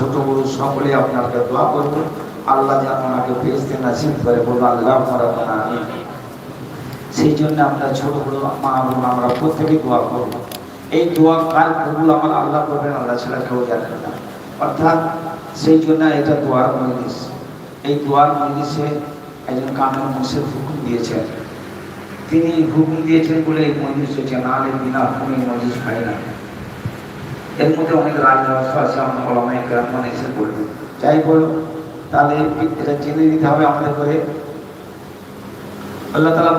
ছোট বড় সকলে আপনাকে দোয়া করব। আল্লাহ যেন ওনাকে ফেরস্তে নাসিব করে বলব আল্লাহ আমিন। সেই জন্য আমরা ছোট বড় মা বোন, আমরা প্রত্যেকেই দোয়া করব। এই দোয়া কার কবুল আমার আল্লাহ করবেন, আল্লাহ ছাড়া কেউ জানেন না। অর্থাৎ সেই জন্য এটা দোয়ার মজলিস। এই দোয়ার মজলিসে একজন কানুন মুসের হুকুম দিয়েছেন। তিনি হুকুম দিয়েছেন বলে এই মজলিস হচ্ছে না হলে বিনা হুকুমে মজলিস হয় না। এর মধ্যে অনেক রাজরহস্য আছে এসে বলবেন যাই বলো তাহলে এটা জেনে নিতে হবে আমাদের করে আল্লাহ তালা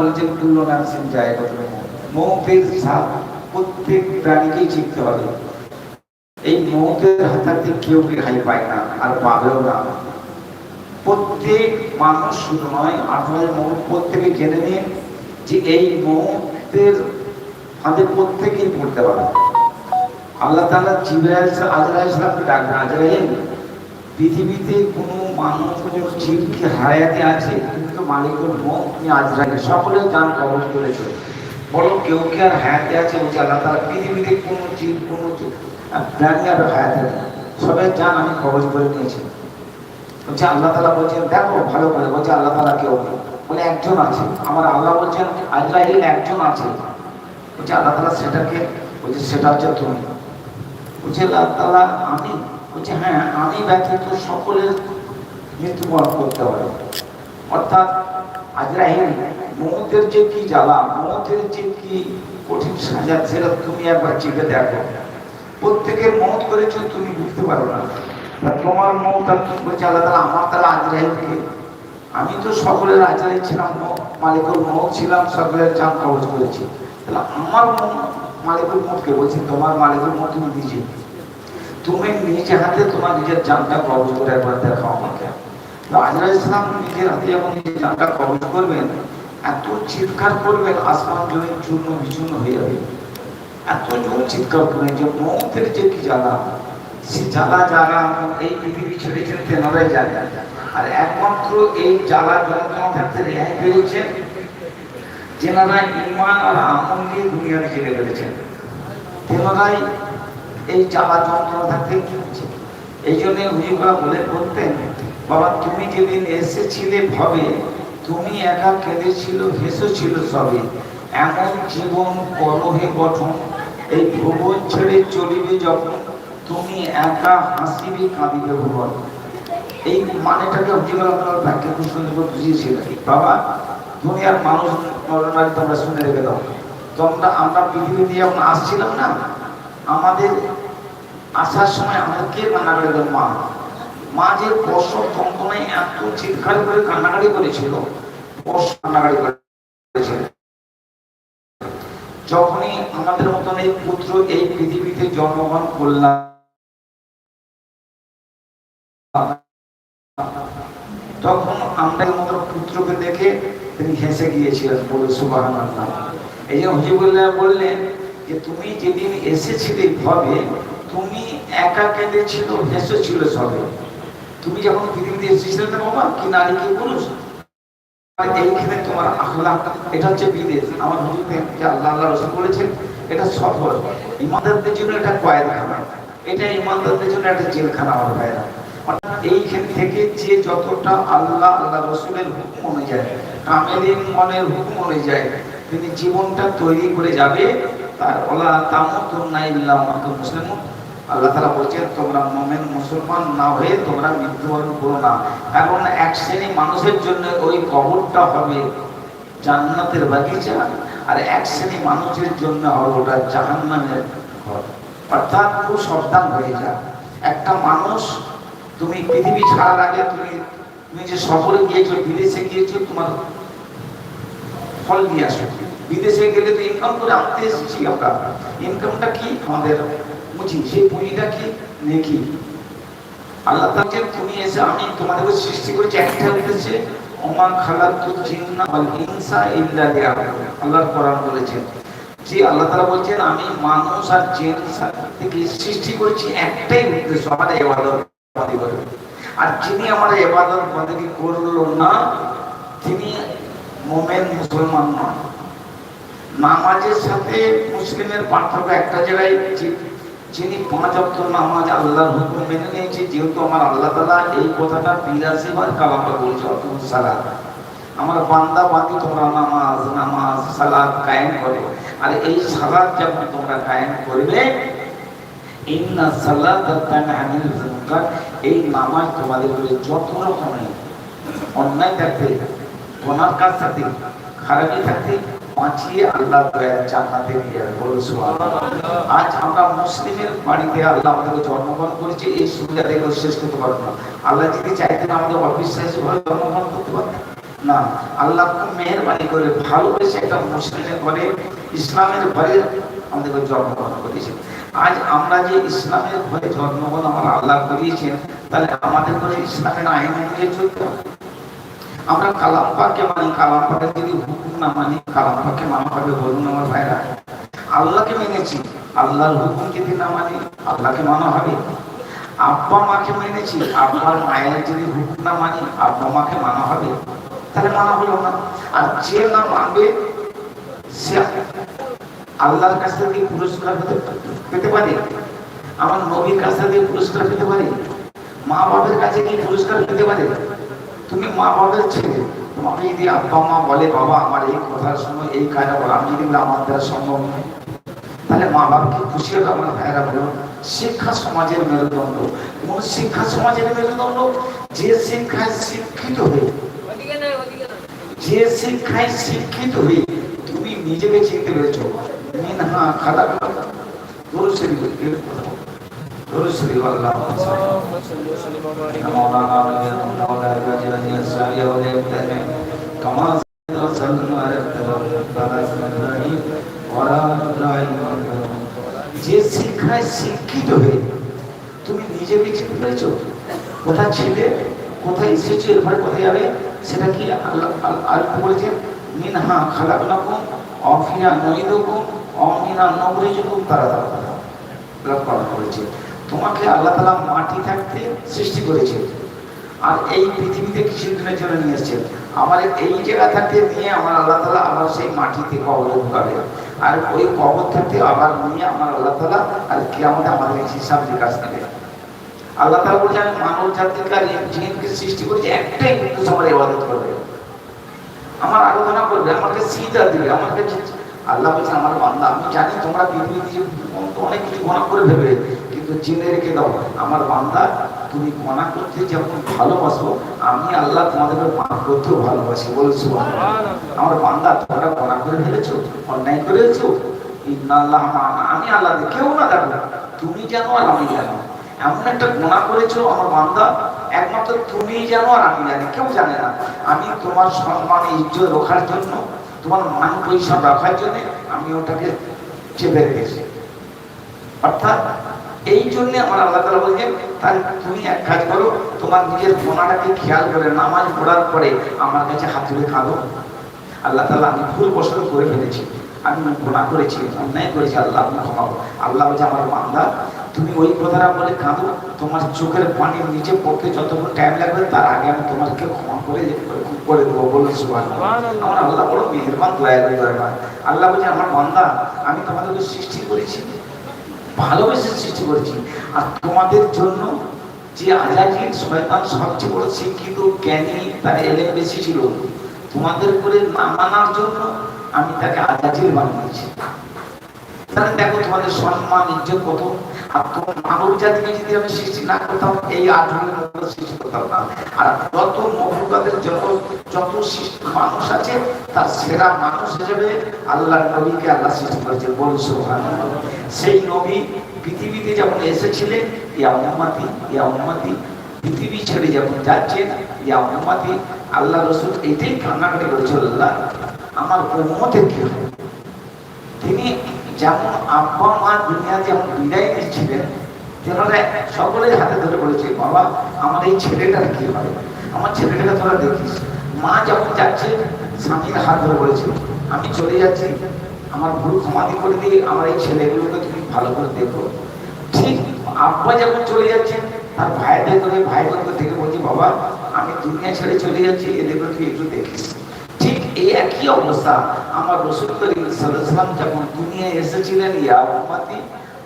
মৌতের সাপ প্রত্যেক প্রাণীকেই শিখতে হবে। এই হাতাতে কেউ রেহাই পায় না, আর পাবেও না। প্রত্যেক মানুষ শুধু নয় আপনাদের মৌত প্রত্যেকে জেনে নিন যে এই মৌতের হাতে প্রত্যেকেই পড়তে পারে। আল্লাহ তাআলা জিবরাইল আজরাইল ইসলামকে ডাকবেন আজরাইল পৃথিবীতে কোনো মানুষ কোনো জীবকে হারায়াতে আছে, কিন্তু মালিকের মত তুমি আজরাইল সকলে জান কবজ করেছে। বলো কেউ কি আর হায়াতে আছে? বলছে আল্লাহ তালা পৃথিবীতে কোনো জীব, কোনো প্রাণী আর হায়াতে নেই সবাই জান আমি কবজ করে নিয়েছি। বলছে আল্লাহ তাআলা বলছেন, দেখো, ভালো করে বলছে আল্লাহ তাআলা কেউ বলে, একজন আছে। আমার আল্লাহ বলছেন আজরাইল একজন আছে। বলছে আল্লাহ তাআলা সেটাকে বলছে, সেটা হচ্ছে তুমি। বলছে তাআলা আমি বলছে হ্যাঁ আমি ব্যতীত সকলের মৃত্যুবরণ করতে হবে অর্থাৎ আজরাহিল মমতের যে কি জ্বালা মমতের যে কি কঠিন সাজা, সেটা তুমি একবার চেপে দেখো। প্রত্যেকের মত করেছ, তুমি বুঝতে পারো না। তোমার মত আর তুমি বলছে আল্লাহ তাআলা আমার তাহলে আজরাহিলকে আমি তো সকলের আজরাহিল ছিলাম, ম- মালিকুল মত ছিলাম, সকলের জান কবজ করেছি। তাহলে আমার ম- মালিকুল মতকে বলছি, তোমার মালিকুল মত তুমি দিয়েছি তুমি নিজে হাতে তোমার নিজের জানটা কবজ করে একবার দেখাও আমাকে। আজরা ইসলাম নিজের হাতে যখন নিজের জানটা কবজ করবেন, এত চিৎকার করবেন, আসমান জমিন চূর্ণ বিচূর্ণ হয়ে যাবে। এত জোর চিৎকার করবেন যে মৌতের যে কি জ্বালা। সে জ্বালা যারা এই পৃথিবী ছেড়ে ছেড়ে তেনারাই জানে। আর একমাত্র এই জ্বালা যন্ত্রণা থাকতে রেহাই পেয়েছেন যেনারা ইমান আর আমল নিয়ে দুনিয়াতে ছেড়ে ফেলেছেন তেনারাই এই জ্বালা যন্ত্রণা থাকতে চলছে এই জন্য হুজুরা বলে, বলতেন, বাবা, তুমি যেদিন এসেছিলে ভবে, তুমি একা কেঁদেছিল হেসেছিল সবে। এমন জীবন কলহে গঠন। এই ভুবন ছেড়ে চলিবে যখন, তুমি একা হাসিবে, কাঁদিবে ভুবন। এই মানেটাকে হুজুরা আপনার ব্যাখ্যা খুব সুন্দর বুঝিয়েছিলেন। বাবা দুনিয়ার মানুষ তোমরা শুনে রেখে দাও। তোমরা, আমরা পৃথিবী দিয়ে যখন আসছিলাম না? আমাদের আসার সময় আমাদের কে কান্না করে দেন মা। মা যে প্রসব যন্ত্রণায় এত চিৎকার করে কান্নাকাটি করেছিল প্রসব কান্নাকাটি করেছিল। যখনই আমাদের মতন এই পুত্র এই পৃথিবীতে জন্মগ্রহণ করলাম তখন আমরা মতো পুত্রকে দেখে তিনি হেসে গিয়েছিলেন, বলে সুবাহ এই যে হুজিবুল্লাহ বললেন যে, তুমি যেদিন এসেছিলে ভবে তুমি একা কেঁদেছিল হেসেছিল সবে। তুমি যখন পৃথিবীতে এসেছিলে না, বাবা, কি নারী, কি পুরুষ? এইখানে তোমার আখলা এটা হচ্ছে বিদেশ। আমার হুজুরকে আল্লাহ আল্লাহ রসুল বলেছেন, এটা সফল। ইমানদারদের জন্য এটা কয়েদখানা এটা ইমানদারদের জন্য একটা জেলখানা, আমার ভাইরা এইখান থেকে যে যতটা আল্লাহ আল্লাহ রসুলের হুকুম অনুযায়ী কামেলিন মনের হুকুম অনুযায়ী তিনি জীবনটা তৈরি করে যাবে, তার ওলা ইল্লা আল্লাহ বলছেন, তোমরা মুমিন, মুসলমান না হয়ে তোমরা মৃত্যুবরণ করো না। কারণ এক শ্রেণি মানুষের জন্য ওই কবরটা হবে জান্নাতের বাগিচা, আর এক শ্রেণি মানুষের জন্য হবে ওটা জাহান্নামের ঘর। অর্থাৎ খুব সাবধান হয়ে যায় একটা মানুষ তুমি পৃথিবী ছাড়ার আগে তুমি তুমি যে সফরে গিয়েছো, বিদেশে গিয়েছো, তোমার ফল নিয়ে আসো। বিদেশে গেলে তো ইনকাম করে আনতে এসেছি আমরা। ইনকামটা কি? আমাদের বুঝি সেই পুঁজিটা কি? নেকি। আল্লাহ তাকে তুমি এসে আমি তোমাদেরকে সৃষ্টি করেছি, একটা উদ্দেশ্যে ওমা খালাকতু জিন্না ওয়াল ইনসা ইল্লা লিয়াবুদুন। আল্লাহর কোরআন বলেছেন যে আল্লাহ তাআলা বলছেন, আমি মানুষ আর জিন থেকে সৃষ্টি করেছি একটাই উদ্দেশ্য আমার করবে আর যিনি আমার ইবাদত বন্দেগী করল না, তিনি মোমেন মুসলমান নন। নামাজের সাথে মুসলিমের পার্থক্য একটা জায়গায় যিনি পাঁচ অক্ট নামাজ আল্লাহর হুকুম মেনে নিয়েছে, যেহেতু আমার আল্লাহ তালা এই কথাটা বিরাশি বার কালামটা বলছে, অতুল সালাদ আমার বান্দা বান্দি তোমরা নামাজ নামাজ সালাদ কায়েম করো। আর এই সালাদ যখন তোমরা কায়েম করবে, ইন্না তানহা এই তোমাদের যত রকমের অন্যায় থাকতে কাজ থাকতে থাকতে আল্লাহ আজ আমরা মুসলিমের বাড়িতে আল্লাহ আমাদেরকে জন্মগ্রহণ করেছে, এই সুবিধা দেখে শেষ করতে পারব না। আল্লাহ যদি চাইতেন আমাদের অবিশ্বাসী ভাবে জন্মগ্রহণ করতে পারতেন। না, আল্লাহ খুব মেহরবানি করে ভালোবেসে একটা মুসলিমের ঘরে, ইসলামের ঘরে আমাদেরকে জন্মগ্রহণ করেছে। আজ আমরা যে ইসলামের ঘরে জন্মগ্রহণ আমার আল্লাহ করিয়েছেন, তাহলে আমাদের ঘরে ইসলামের আইন অনুযায়ী চলতে হবে? আমরা কালাম পাকে মানি, কালাম পাকে যদি হুকুম না মানি, কালাম পাকে মানা হবে বলুন আমার ভাইরা। আল্লাহকে মেনেছি, আল্লাহর হুকুম যদি না মানি, আল্লাহকে মানা হবে। আব্বা মাকে মেনেছি, আব্বার মায়ের যদি হুকুম না মানি, আব্বা মাকে মানা হবে। তাহলে মানা হলো না। আর যে না মানবে, সে আল্লাহর কাছ থেকে পুরস্কার পেতে- পারে? আমার নবীর কাছ থেকে পুরস্কার পেতে পারে? মা বাবার কাছে কি পুরস্কার পেতে পারে? তুমি মা বাবার ছেলে। তোমাকে যদি আব্বা মা বলে বাবা আমার এই কথা শোনো এই কাজটা বলো আমি যদি আমার দ্বারা সম্ভব নয়। তাহলে মা বাবাকে খুশি হবে আমার ভাইয়েরা বলো? শিক্ষা সমাজের মেরুদণ্ড। কোন শিক্ষা সমাজের মেরুদণ্ড? যে শিক্ষায় শিক্ষিত হয়ে যে শিক্ষায় শিক্ষিত হয়ে তুমি নিজেকে চিনতে পেরেছ। যে শিক্ষায় শিক্ষিত হয়ে তুমি নিজে বিচ্ছিন্ন হয়েছ কোথায় ছিলে, কোথায় এসেছ, এরপরে কোথায় যাবে, সেটা কি আল্লাহ আর বলেছেন, মিনহা খালাক রকম অফিয়া নই রকম তালা মাটি থাকতে সৃষ্টি করেছে। আর এই পৃথিবীতে কিছুদিনের জন্য নিয়ে এসছে। আমার এই জায়গা থাকতে নিয়ে আমার আল্লাহ তালা আবার সেই মাটিতে কবর ঢুকাবে আর ওই কবর থাকতে আবার নিয়ে আমার আল্লাহ তালা আর কি আমাদের আমাদের হিসাব নেবে আল্লাহ তালা বলছে আমি মানব জাতিকে আর সৃষ্টি করেছি, একটাই কিন্তু আমার ইবাদত করবে। আমার আরাধনা করবে, আমাকে সিজা দিবে, আমাকে আল্লাহ বলছে আমার বান্দা, আমি জানি তোমরা অনেক কিছু গণা করে ভেবে কিন্তু জেনে রেখে দাও, আমার বান্দা, তুমি গণা করতে যেমন ভালোবাসো, আমি আল্লাহ তোমাদেরকে মাফ করতেও ভালোবাসি। বলছো আমার বান্দা, তোমরা গণা করে ফেলেছো, অন্যায় করেছ? মা'ানা। আমি আল্লাহ কেউ না দেখো তুমি জানো আর আমি জানো। এমন একটা গোনা করেছ আমার বান্দা, একমাত্র তুমি জানো আর আমি জানি, কেউ জানে না। আমি তোমার সম্মান, ইজ্জত রক্ষার জন্য তোমার মান পয়সা রাখার জন্য আমি ওটাকে চেপে রেখেছি। অর্থাৎ এই জন্য আমার আল্লাহ তালা বলছেন, তাহলে তুমি এক কাজ করো, তোমার নিজের গোনাটাকে খেয়াল করে নামাজ পড়ার পরে আমার কাছে হাত তুলে কাঁদো। আল্লাহ তালা আমি ভুল বসত করে ফেলেছি, আমি গোনা করেছি, অন্যায় করেছি, আল্লাহ আপনি ক্ষমা আল্লাহ বলছে, আমার বান্দা, তুমি ওই কথাটা বলে কাঁদো তোমার চোখের পানি নিচে পড়তে যতক্ষণ টাইম লাগবে তার আগে আমি তোমাকে ক্ষমা করে করে দেবো বলে সুবাহ আমার আল্লাহ বড় মেহেরবান দয়ালু দয়াবান। আল্লাহ বলছে আমার বান্দা আমি তোমাদেরকে সৃষ্টি করেছি। ভালোবেসে সৃষ্টি করেছি। আর তোমাদের জন্য যে আজাজির শয়তান সবচেয়ে বড় শিক্ষিত জ্ঞানী তার এলেম বেশি ছিল। তোমাদের করে না মানার জন্য আমি তাকে আজাজির বানিয়েছি। তাহলে দেখো, তোমাদের সম্মান, ইজ্জত কত? আর তোমার মানব জাতিকে যদি আমি সৃষ্টি না করতাম, এই সৃষ্টি করতাম না। আর যত মহবুবাদের যত যত সৃষ্টি মানুষ আছে, তার সেরা মানুষ হিসেবে আল্লাহ নবীকে আল্লাহ সৃষ্টি সেই নবী পৃথিবীতে যখন এসেছিলেন, ইয়া উম্মতি ইয়া উম্মতি, পৃথিবী ছেড়ে যখন যাচ্ছেন ইয়া উম্মতি, আল্লাহ রসুল এটাই কান্নাকাটি করেছিল, আল্লাহ, আমার উম্মতের কি হবে তিনি যেমন আব্বা মা দুনিয়া যেমন বিদায় নিচ্ছিলেন তেনারা সকলের হাতে ধরে বলেছে, বাবা আমার এই ছেলেটার কি হবে আমার ছেলেটাকে তোরা দেখিস। মা যখন যাচ্ছে, স্বামীর হাত ধরে বলেছে, আমি চলে যাচ্ছি। আমার ভুল ক্ষমাদি করে দিয়ে আমার এই ছেলেগুলোকে তুমি ভালো করে দেখো। ঠিক আব্বা যখন চলে যাচ্ছেন তার ভাইদের করে ভাইদেরকে দেখে বলছি, বাবা, আমি দুনিয়া ছেড়ে চলে যাচ্ছি এদেরকে তুই একটু দেখিস। এই একই অবস্থা আমার রসুল করিম আলাইহি যখন দুনিয়ায় এসেছিলেন, ইয়া উম্মতি,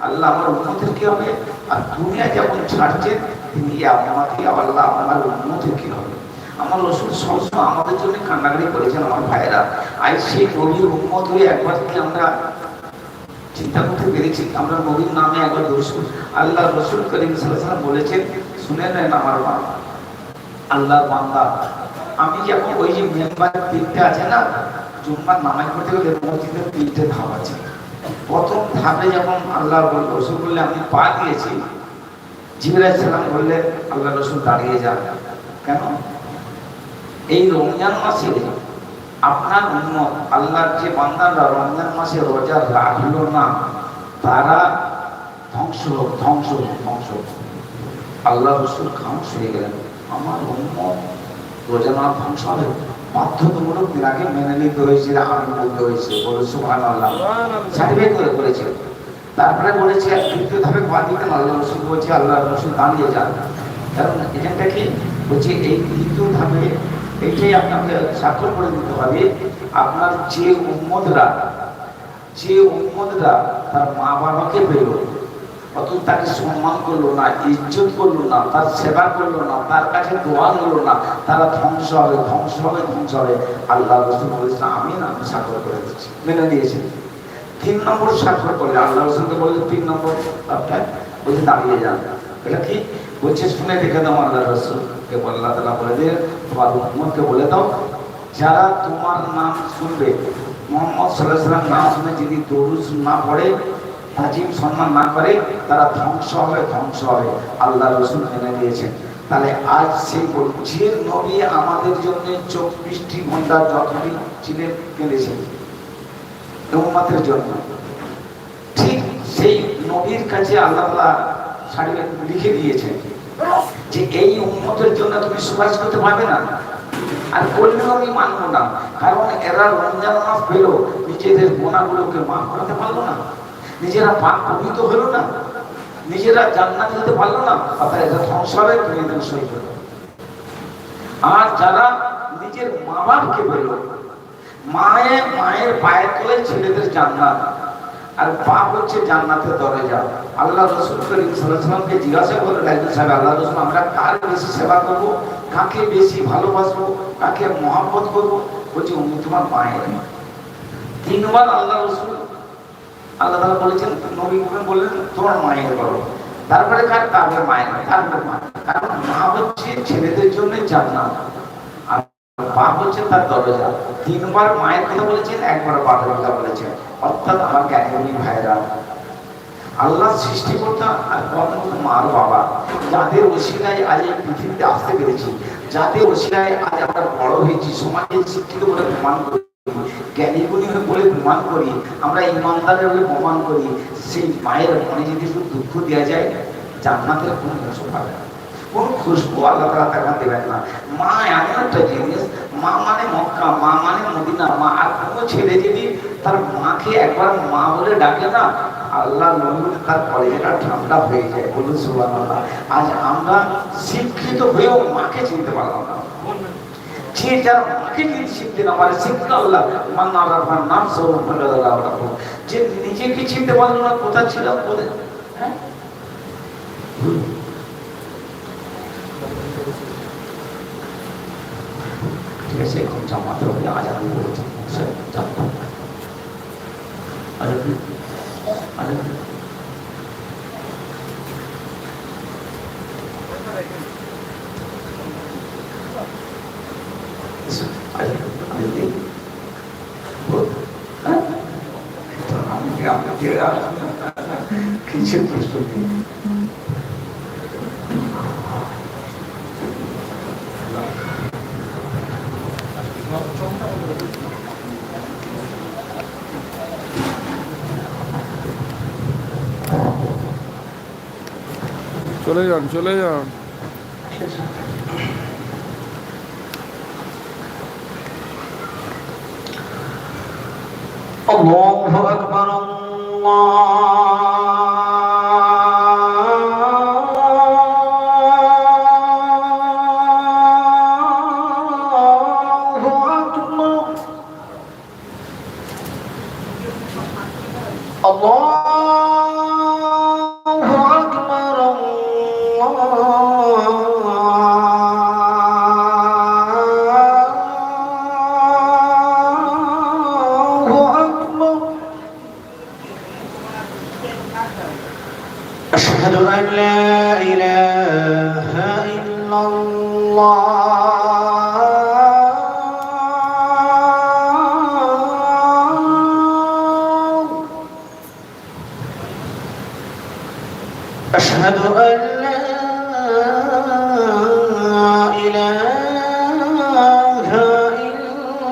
আল্লাহ আমার উন্নতির কি হবে। আর দুনিয়া যেমন ছাড়ছেন তিনি আমাকে আল্লাহ আমার উন্নতির কি হবে। আমার রসুল সবসময় আমাদের জন্য কান্নাকাটি করেছেন, আমার ভাইয়েরা। আজ সেই নবীর উন্মত হয়ে একবার কি আমরা চিন্তা করতে পেরেছি, আমরা নবীর নামে একবার রসুল আল্লাহ রসুল করিম সাল্লাম বলেছেন, শুনে নেন আমার মা আল্লাহ বান্দা আমি যখন ওই যে মেম্বার তিনটে আছে না, জুম্মার নামাজ পড়তে গেলে মসজিদের তিনটে ধাপ আছে। প্রথম ধাপে যখন আল্লাহ রসুল বললে আমি পা দিয়েছি। জিবরাই সালাম বললেন, আল্লাহ রসুল দাঁড়িয়ে যান। কেন? এই রমজান মাসে আপনার উন্মত আল্লাহর যে বান্দারা রমজান মাসে রোজা রাখল না, তারা ধ্বংস হোক ধ্বংস হোক ধ্বংস। হোক আল্লাহ রসুল খামোশ হয়ে গেলেন। আমার উন্মত রোজা না হবে বাধ্যতামূলক দিনাকে মেনে নিতে হয়েছে আমি বলতে হয়েছে। বলে সুহান আল্লাহ সার্টিফাই করে করেছে তারপরে বলেছে তৃতীয় ধাপে দিতেন আল্লাহ রসুল বলছে আল্লাহ রসুল দাঁড়িয়ে যান। কারণ এখানটা কি? বলছে, এই তৃতীয় ধাপে এইটাই আপনাকে স্বাক্ষর করে দিতে হবে। আপনার যে উন্মদরা যে উন্মদরা তার মা বাবাকে পেল অথচ তাকে সম্মান করল না, ইজ্জত করল না, তার সেবা করল না, তার কাছে দোয়া নিল না, তারা ধ্বংস হবে ধ্বংস হবে ধ্বংস হবে। আল্লাহ রসুল বলেছেন আমি না আমি স্বাক্ষর করে দিচ্ছি। মেনে নিয়েছি তিন নম্বর স্বাক্ষর করলে আল্লাহ রসুলকে বললেন, তিন নম্বর বলছে দাঁড়িয়ে যান। এটা কি? বলছে, শুনে দেখে দাও আল্লাহ রসুলকে বলে আল্লাহ তালা বলে দিয়ে তোমার উম্মতকে বলে দাও। যারা তোমার নাম শুনবে, মোহাম্মদ সাল্লাহ সাল্লাম নাম শুনে যদি দরুস না পড়ে তাজিম সম্মান না করে তারা ধ্বংস হবে ধ্বংস হবে। আল্লাহ রসুল মেনে দিয়েছেন তাহলে আজ বল যে নবী আমাদের জন্য চব্বিশটি ঘণ্টা যতদিন চিনে কেঁদেছেন। উম্মাতের জন্য। ঠিক সেই নবীর কাছে আল্লাহ সার্টিফিকেট লিখে দিয়েছেন যে এই উম্মতের জন্য তুমি সুপারিশ করতে পারবে না। আর করলেও আমি মানবো না। কারণ এরা রমজান মাস পেল নিজেদের গোনাগুলোকে মাফ করাতে পারল না। নিজেরা পাক পবিত্র হলো না, নিজেরা জান্নাত হতে পারল না, অর্থাৎ এটা ধ্বংস হবে সই করো আর যারা নিজের মা বাপকে পেল মায়ের মায়ের পায়ের তলে ছেলেদের জান্নাত, আর বাপ হচ্ছে জান্নাতের দরজা। আল্লাহ রসুল করিম সাল্লামকে জিজ্ঞাসা করে একজন সাহেব, আল্লাহ রসুল, আমরা কার বেশি সেবা করব? কাকে বেশি ভালোবাসবো? কাকে মহাব্বত করব? বলছে, উনি তোমার মায়ের তিনবার আল্লাহ রসুল আল্লাহ তালা বলেছেন, নবী বললেন, তোমার মায়ের তারপরে কার মায়ের মা কারণ মা হচ্ছে ছেলেদের জন্য আর বাপ হচ্ছে তার দরজা। তিনবার মায়ের কথা বলেছেন, একবার বাপের কথা বলেছেন। অর্থাৎ আমার ভাইরা আল্লাহ কর্ম মার বাবা, যাদের ওসিলায় আজ এই পৃথিবীতে আসতে পেরেছি, যাদের ওসিলায় আজ আমরা বড় হয়েছি সমাজে শিক্ষিত বলে প্রমাণ করি বলে প্রমাণ করি, আমরা ইমানদারের বলে প্রমাণ করি, সেই মায়ের মনে যদি শুধু দুঃখ দেওয়া যায়, জান্নাতের কোনো পাবে না। কোন খুশবু আল্লাহ তাকে দেবেন না। মা এমন একটা জিনিস, মা মানে মক্কা, মা মানে মদিনা, মা আর কোনো ছেলে যদি তার মাকে একবার মা বলে ডাকে না, আল্লাহ নবী তার কলেজটা ঠান্ডা হয়ে যায়। বলুন সুবাহ আজ আমরা শিক্ষিত হয়েও মাকে চিনতে পারলাম না। যার মাকে চিনতে না পারে শিখতে আল্লাহ মান্না আল্লাহ নাম স্বরূপ যে নিজেকে চিনতে পারল না কোথায় ছিল? কোথায়? হ্যাঁ? ঠিক আছে, এখন জামাতে হবে, আজ আমি বলেছি আজ আজ কিছু প্রস্তুতি চলে যান চলে যান الله أكبر الله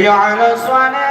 وجعل صلاة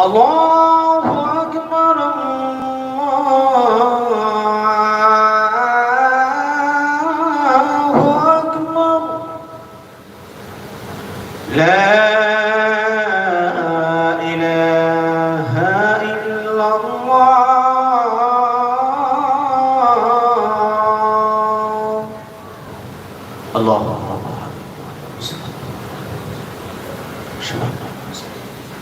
Along.